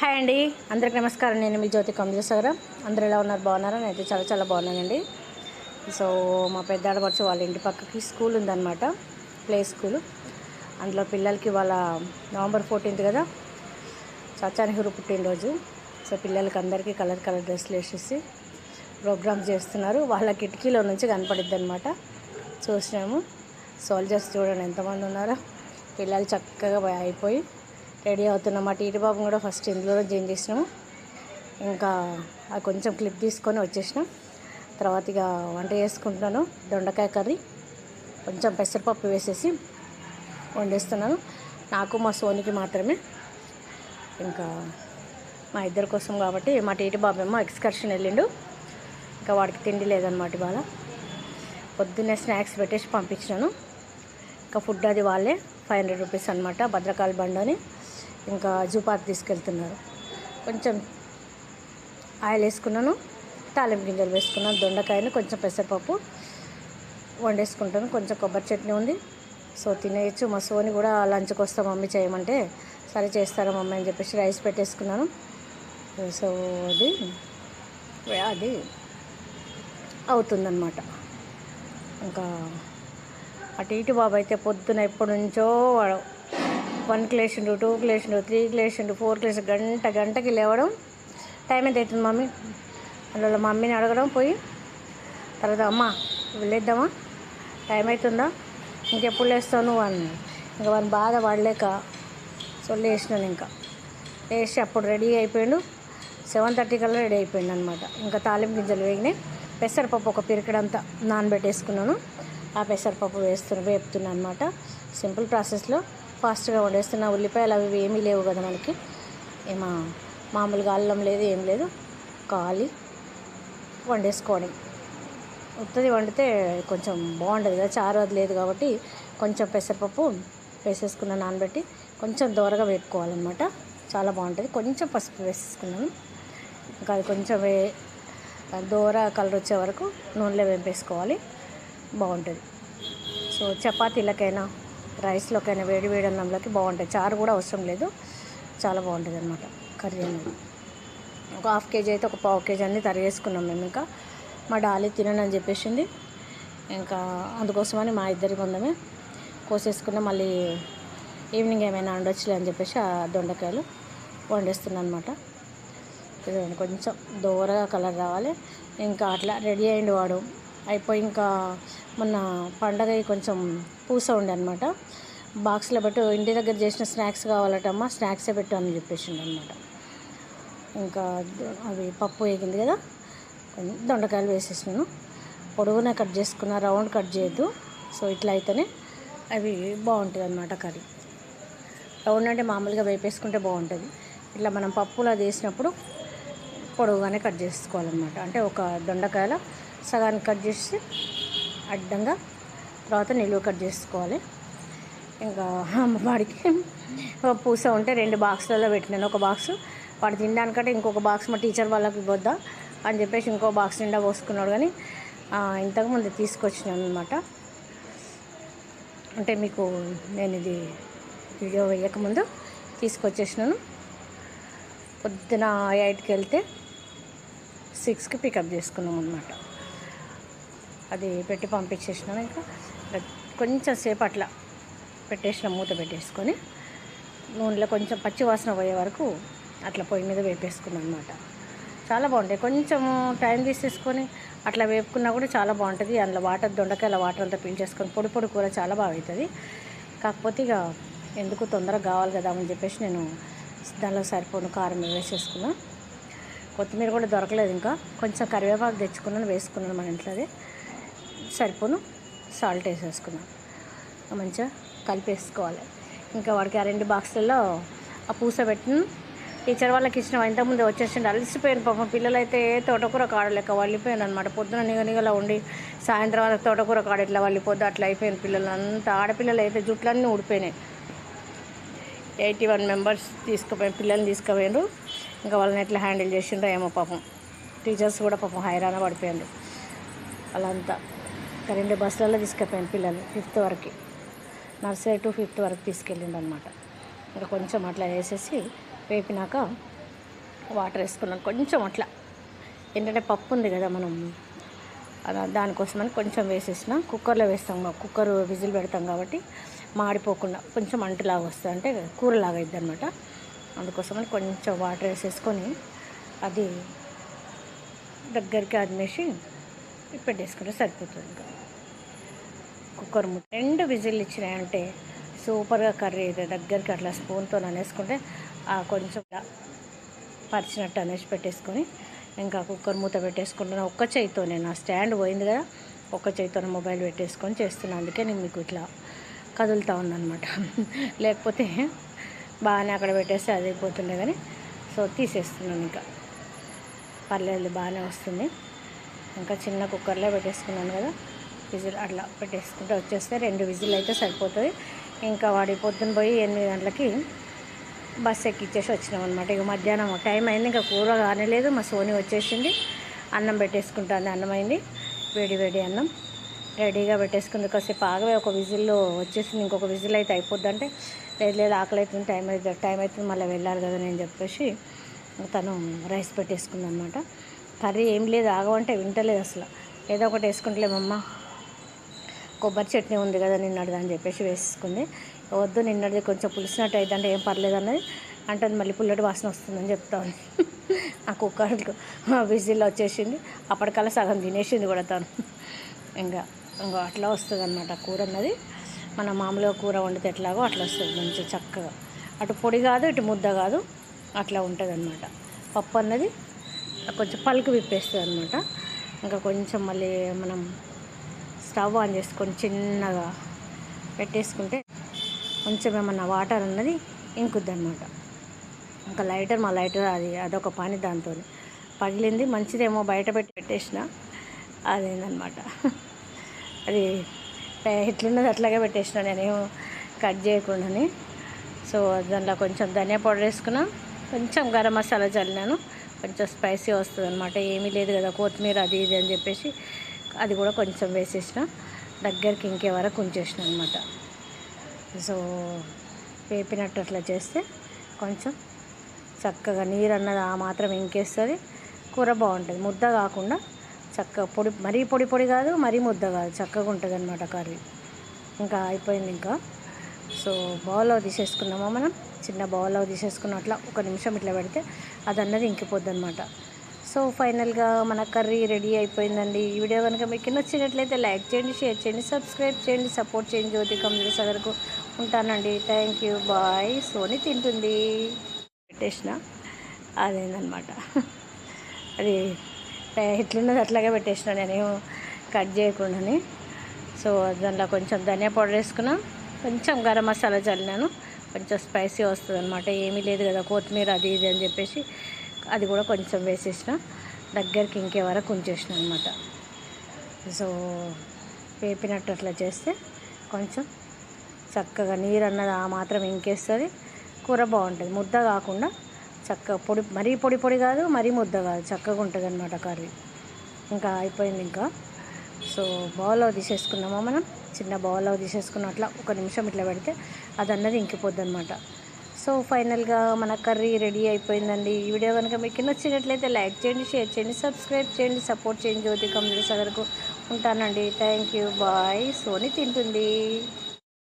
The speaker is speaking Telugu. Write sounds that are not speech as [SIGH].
హాయ్ అండి. అందరికి నమస్కారం. నేను మీ జ్యోతి కమలేశ్వర. అందరు ఎలా ఉన్నారు? బాగున్నారా? నేనైతే చాలా చాలా బాగున్నానండి. సో మా పెద్ద వచ్చి వాళ్ళ ఇంటి పక్కకి స్కూల్ ఉందన్నమాట. Play school. అందులో పిల్లలకి వాళ్ళ నవంబర్ ఫోర్టీన్త్ కదా. చచ్చా నెహ్రూ పుట్టినరోజు. సో పిల్లలకి అందరికీ కలర్ కలర్ డ్రెస్సులు వేసేసి ప్రోగ్రామ్స్ చేస్తున్నారు. వాళ్ళ కిటికీలో నుంచి కనపడిద్ది అనమాట చూసినాము. సోల్జర్స్ చూడండి ఎంతమంది ఉన్నారో. పిల్లలు చక్కగా అయిపోయి రెడీ అవుతున్నాం మా బాబు కూడా ఫస్ట్ ఇందులో జాయిన్ చేసినాము. ఇంకా ఆ కొంచెం క్లిప్ తీసుకొని వచ్చేసినాం. తర్వాత ఇక వంట చేసుకుంటున్నాను. దొండకాయ కర్రీ కొంచెం పెసరపప్పు వేసేసి వండేస్తున్నాను. నాకు మా సోనికి మాత్రమే. ఇంకా మా ఇద్దరి కోసం కాబట్టి మా టీటీ బాబు ఏమో ఎక్స్కర్షన్ వెళ్ళిండు. ఇంకా వాడికి తిండి లేదనమాట ఇవాళ. పొద్దున్నే స్నాక్స్ పెట్టేసి పంపించినాను. ఇంకా ఫుడ్ అది వాళ్ళే ఫైవ్ హండ్రెడ్ రూపీస్ అనమాట భద్రకాళి బండని ఇంకా జూ పార్క్ తీసుకెళ్తున్నారు. కొంచెం ఆయిల్ వేసుకున్నాను తాలింపు గింజలు వేసుకున్నాను దొండకాయను కొంచెం పెసరపప్పు వండేసుకుంటాను. కొంచెం కొబ్బరి చట్నీ ఉంది సో తినేయచ్చు. మా సోని కూడా లంచ్కి వస్తా మమ్మీ చేయమంటే సరే చేస్తారా మమ్మీ అని చెప్పేసి రైస్ పెట్టేసుకున్నాను. సో అది అది అవుతుందన్నమాట. ఇంకా అటు ఇటు బాబు అయితే పొద్దున ఎప్పటి నుంచో వన్కి లేచిండు టూకి లేచిండు త్రీకి లేచిండు ఫోర్కి లేచిండు గంట గంటకి లేవడం టైం ఎంత అవుతుంది మమ్మీ? అందులో మమ్మీని అడగడం పోయి తర్వాత అమ్మ వెళ్ళేద్దామా? టైం అవుతుందా? ఇంకెప్పుడు లేస్తావు నువ్వు అని. ఇంకా వాడిని బాధ పడలేక సో లేచినాను ఇంకా. లేచి అప్పుడు రెడీ అయిపోయాడు. సెవెన్ థర్టీ కల్లా రెడీ అయిపోయింది అనమాట ఇంకా తాలింపు గింజలు వేగినాయి. పెసరపప్పు ఒక పిరికడంతా నానబెట్టేసుకున్నాను. ఆ పెసరపప్పు వేస్తున్నా వేపుతున్నా అనమాట సింపుల్ ప్రాసెస్లో ఫాస్ట్గా వండేస్తున్న. ఉల్లిపాయలు అవి ఏమీ లేవు కదా మనకి. ఏమా మామూలుగా అల్లం లేదు ఏం లేదు. కాలి వండేసుకోవడం. ఉత్తది వండితే కొంచెం బాగుండదు కదా చారు అది లేదు కాబట్టి కొంచెం పెసరపప్పు వేసేసుకున్న నానబెట్టి కొంచెం దోరగా వేపుకోవాలన్నమాట. చాలా బాగుంటుంది. కొంచెం పసుపు వేసేసుకున్నాను. ఇంకా అది కొంచెం వే దోర కలర్ వచ్చే వరకు నూనెలో వేపేసుకోవాలి. బాగుంటుంది. సో చపాతీలకైనా రైస్లోకైనా వేడి వేడి అన్నంలోకి బాగుంటుంది చారు కూడా అవసరం లేదు. చాలా బాగుంటుంది అనమాట కర్రీ అనేది. ఒక హాఫ్ కేజీ అయితే ఒక పావు కేజీ అన్నీ తరిగేసుకున్నాం మేము ఇంకా. మా డాలీ తినని చెప్పేసింది. ఇంకా అందుకోసమని మా ఇద్దరి మందమే కోసేసుకున్న. మళ్ళీ ఈవినింగ్ ఏమైనా వండొచ్చులే అని చెప్పేసి ఆ దొండకాయలు వండేస్తున్నాను అనమాట కొంచెం దూరగా కలర్ రావాలి. ఇంకా అట్లా రెడీ అయ్యిండు వాడు. అయిపోయి ఇంకా మొన్న పండగ కొంచెం పూస ఉండే అనమాట బాక్స్లో పెట్టు ఇంటి దగ్గర చేసిన స్నాక్స్ కావాలటమ్మా స్నాక్సే పెట్టు అని చెప్పేసిండు అనమాట ఇంకా అవి పప్పు వేగింది కదా దొండకాయలు వేసేసినాను. పొడవునే కట్ చేసుకున్న రౌండ్ కట్ చేయొద్దు. సో ఇట్లా అయితేనే అవి బాగుంటుంది అనమాట కర్రీ. రౌండ్ అంటే మామూలుగా వేపేసుకుంటే బాగుంటుంది. ఇట్లా మనం పప్పులో చేసినప్పుడు పొడవుగానే కట్ చేసుకోవాలన్నమాట. అంటే ఒక దొండకాయల సగానికి కట్ చేసి అడ్డంగా తర్వాత నిలువ కట్ చేసుకోవాలి. ఇంకా వాడికి పూస ఉంటే రెండు బాక్స్లలో పెట్టినాను ఒక బాక్స్ వాడు తినడానికంటే ఇంకొక బాక్స్ మా టీచర్ వాళ్ళకి ఇవ్వద్దా అని చెప్పేసి ఇంకో బాక్స్ నిండా పోసుకున్నాడు. కానీ ఇంతకుముందు తీసుకొచ్చినాను అనమాట అంటే మీకు నేను ఇది వీడియో వేయకముందు తీసుకొచ్చేసినాను. పొద్దున ఎయిట్కి వెళ్తే సిక్స్కి పికప్ చేసుకున్నాం అనమాట అది పెట్టి పంపించేసినాం ఇంకా. కొంచెం సేపు అట్లా పెట్టేసిన మూత పెట్టేసుకొని. నూనెలో కొంచెం పచ్చి వాసన పోయే వరకు అట్లా పొయ్యి మీద వేపేసుకున్నాం అనమాట చాలా బాగుంటాయి. కొంచెం టైం తీసేసుకొని అట్లా వేపుకున్నా కూడా చాలా బాగుంటుంది. అందులో వాటర్ దొండకాయల వాటర్ అంతా పీల్చేసుకొని పొడి పొడి కూర చాలా బాగుంటుంది కాకపోతే ఇక ఎందుకు తొందరగా కావాలి కదా అని చెప్పేసి నేను దానిలో సరిపోను కారం వేసేసుకున్నాను కొత్తిమీర కూడా దొరకలేదు ఇంకా. కొంచెం కరివేపాకు తెచ్చుకున్నాను వేసుకున్నాను మన ఇంట్లోది. సరిపోను. సాల్ట్ వేసేసుకున్నాను మంచిగా కలిపేసుకోవాలి. ఇంకా వాడికి ఆ రెండు బాక్సుల్లో ఆ పూస పెట్టిన. టీచర్ వాళ్ళకి ఇచ్చిన ఇంతకుముందు వచ్చేసిండు. అలసిపోయాను పాపం. పిల్లలైతే తోటకూర కాడలేక వాళ్ళిపోయాను అనమాట పొద్దున నిగనిగలా ఉండి సాయంత్రం వాళ్ళకి తోటకూర కాడ ఇట్లా వాళ్ళిపోద్దు అట్లా అయిపోయిన పిల్లలు అంతా ఆడపిల్లలు అయితే జుట్లన్నీ ఊడిపోయినాయి. ఎయిటీ వన్ మెంబర్స్ తీసుకుపోయి పిల్లల్ని తీసుకుపోయారు ఇంకా వాళ్ళని ఎట్లా హ్యాండిల్ చేసిండ్రో ఏమో పాపం. టీచర్స్ కూడా పాపం హైరాణ పడిపోయారు వాళ్ళంతా రెండు బస్సులలో తీసుకుపోయాను పిల్లలు ఫిఫ్త్ వరకు. నర్సరీ టు ఫిఫ్త్ వరకు తీసుకెళ్ళిండు అనమాట ఇంకా కొంచెం అట్లా వేసేసి వేపినాక వాటర్ వేసుకున్నాను. కొంచెం అట్లా. ఏంటంటే పప్పు ఉంది కదా మనం అలా దానికోసమని కొంచెం వేసేసిన. కుక్కర్లో వేస్తాం కుక్కర్ విజిల్ పెడతాం కాబట్టి మాడిపోకుండా కొంచెం అంటులాగా వస్తుంది. అంటే కూరలాగా అయింది అనమాట అందుకోసమని కొంచెం వాటర్ వేసేసుకొని అది దగ్గరికి అదిమేసి పెట్టేసుకుంటే సరిపోతుంది. ఇంకా కుక్కర్ ము రెండు విజిల్ ఇచ్చినాయంటే సూపర్గా కర్రీ అయితే దగ్గరికి అట్లా స్పూన్తో అనేసుకుంటే ఆ కొంచెం పరిచినట్టు అనేసి పెట్టేసుకొని ఇంకా కుక్కర్ మూత పెట్టేసుకుంటున్నా ఒక్క చేయితో నేను ఆ స్టాండ్ పోయింది కదా ఒక్క చేయితో మొబైల్ పెట్టేసుకొని చేస్తున్నాను అందుకే నేను మీకు ఇట్లా కదులుతూ ఉందన్నమాట [LAUGHS] లేకపోతే బాగానే అక్కడ పెట్టేస్తే అది అయిపోతుండే కానీ సో తీసేస్తున్నాను ఇంకా. పర్లేదు బాగానే వస్తుంది. ఇంకా చిన్న కుక్కర్లో పెట్టేసుకున్నాను కదా. విజిల్ అట్లా పెట్టేసుకుంటే వచ్చేస్తే రెండు విజిల్ అయితే సరిపోతుంది. ఇంకా వాడి పొద్దున పోయి ఎనిమిది గంటలకి బస్ ఎక్కిచ్చేసి వచ్చినాం అనమాట ఇక మధ్యాహ్నం టైం అయింది ఇంకా కూర కానలేదు మా సోని వచ్చేసింది అన్నం పెట్టేసుకుంటాను అన్నం అయింది. వేడి వేడి అన్నం రెడీగా పెట్టేసుకుంది. కాసేపు ఆగవే ఒక విజిల్లో వచ్చేసింది ఇంకొక విజిల్ అయితే అయిపోద్ది అంటే లేదు లేదు ఆకలి అవుతుంది టైం అవుతుంది టైం అవుతుంది మళ్ళీ వెళ్ళాలి కదా నేను చెప్పేసి తను రైస్ పెట్టేసుకుంది అనమాట కర్రీ ఏం లేదు ఆగమంటే వింటలేదు అసలు. ఏదో ఒకటి వేసుకుంటలేమమ్మ కొబ్బరి చట్నీ ఉంది కదా నిన్నటిది అని చెప్పేసి వేసుకుంది. వద్దు నిన్నటిది కొంచెం పులిసినట్టు అయితే అంటే ఏం పర్లేదు అన్నది. అంటే అది మళ్ళీ పుల్లటి వాసన వస్తుందని చెప్తాను ఆ కుక్కర్కు విజిల్ వచ్చేసింది. అప్పటికల్లా సగం తినేసింది కూడా తను. ఇంకా ఇంకా అట్లా వస్తుంది అనమాట కూర అన్నది. మన మామూలుగా కూర వండితే ఎట్లాగో అట్లా వస్తుంది మంచి చక్కగా. అటు పొడి కాదు ఇటు ముద్ద కాదు అట్లా ఉంటుంది అనమాట పప్పు అన్నది కొంచెం పలుకు విప్పేస్తుంది అనమాట ఇంకా కొంచెం మళ్ళీ మనం స్టవ్ ఆన్ చేసుకొని చిన్నగా పెట్టేసుకుంటే కొంచెం ఏమన్నా వాటర్ అన్నది ఇంకుద్ది అనమాట ఇంకా లైటర్ మా లైటర్ అది అదొక పని దాంతో పగిలింది మంచిదేమో బయట పెట్టి పెట్టేసిన అదేందనమాట అది ఎట్లున్నది అట్లాగే పెట్టేసిన నేనేమో కట్ చేయకుండాని. సో దాంట్లో కొంచెం ధనియా పౌడర్ వేసుకున్నా కొంచెం గరం మసాలా చల్లినాను. కొంచెం స్పైసీ వస్తుంది అనమాట ఏమీ లేదు కదా కొత్తిమీర అది ఇది అని చెప్పేసి అది కూడా కొంచెం వేసేసిన. దగ్గరికి ఇంకే వరకు ఉంచేసిన అనమాట సో వేపినట్టు అట్లా చేస్తే కొంచెం చక్కగా నీరు అన్నది ఆ మాత్రం ఇంకేస్తుంది. కూర బాగుంటుంది. ముద్ద కాకుండా చక్కగా పొడి మరీ పొడి పొడి కాదు మరీ ముద్ద కాదు. చక్కగా ఉంటుంది అనమాట కర్రీ. ఇంకా అయిపోయింది ఇంకా. సో బౌల్లో తీసేసుకున్నామా మనం? చిన్న బౌల్లో తీసేసుకున్న అట్లా ఒక నిమిషం ఇట్లా పెడితే అది అన్నది ఇంకిపోద్ది అనమాట సో ఫైనల్గా మన కర్రీ రెడీ అయిపోయిందండి. ఈ వీడియో కనుక మీకు నచ్చినట్లయితే లైక్ చేయండి షేర్ చేయండి సబ్స్క్రైబ్ చేయండి సపోర్ట్ చేయండి జ్యోతి కంపెనీ వరకు ఉంటానండి. Thank you bye. సోని తింటుంది. పెట్టేసిన. అదేందనమాట అది ఎట్లున్నది అట్లాగే పెట్టేసిన నేను కట్ చేయకుండాని. సో దాంట్లో కొంచెం ధనియా పౌడర్ వేసుకున్నా కొంచెం గరం మసాలా చల్లినాను. కొంచెం స్పైసీ వస్తుంది అనమాట ఏమీ లేదు కదా కొత్తిమీర అది ఇది అని చెప్పేసి అది కూడా కొంచెం వేసేసిన. దగ్గరికి ఇంకే వరకు ఉంచేసిన అనమాట సో వేపినట్టు అట్లా చేస్తే కొంచెం చక్కగా నీరు అన్నది ఆ మాత్రం ఇంకేస్తుంది. కూర బాగుంటుంది. ముద్ద కాకుండా చక్కగా పొడి మరీ పొడి పొడి కాదు మరీ ముద్ద కాదు. చక్కగా ఉంటుంది అనమాట కర్రీ. ఇంకా అయిపోయింది ఇంకా. సో బౌల్లో తీసేసుకున్నామా మనం? చిన్న బౌల్లో తీసేసుకున్న అట్లా ఒక నిమిషం ఇట్లా పెడితే అది అన్నది ఇంకిపోద్ది అనమాట సో ఫైనల్గా మన కర్రీ రెడీ అయిపోయిందండి. ఈ వీడియో కనుక మీకు నచ్చినట్లయితే లైక్ చేయండి షేర్ చేయండి సబ్స్క్రైబ్ చేయండి సపోర్ట్ చేయండి జ్యోతి కంపెనీ సగరకు ఉంటానండి. Thank you. బాయ్. సోని తింటుంది.